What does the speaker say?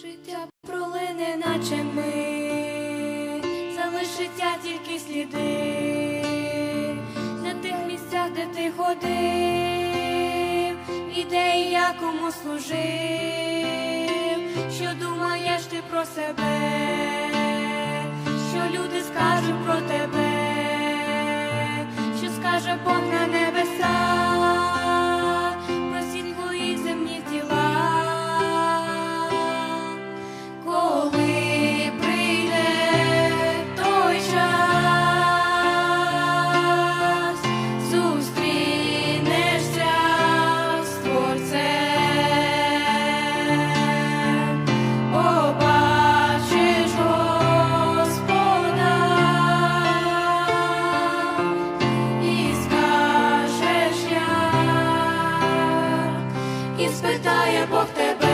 Життя пролине, наче ми, залишиться тільки сліди. На тих місцях, де ти ходив, і де і я кому служив, що думаєш ти про себе, що люди скажуть про тебе, і спитає Бог тебе.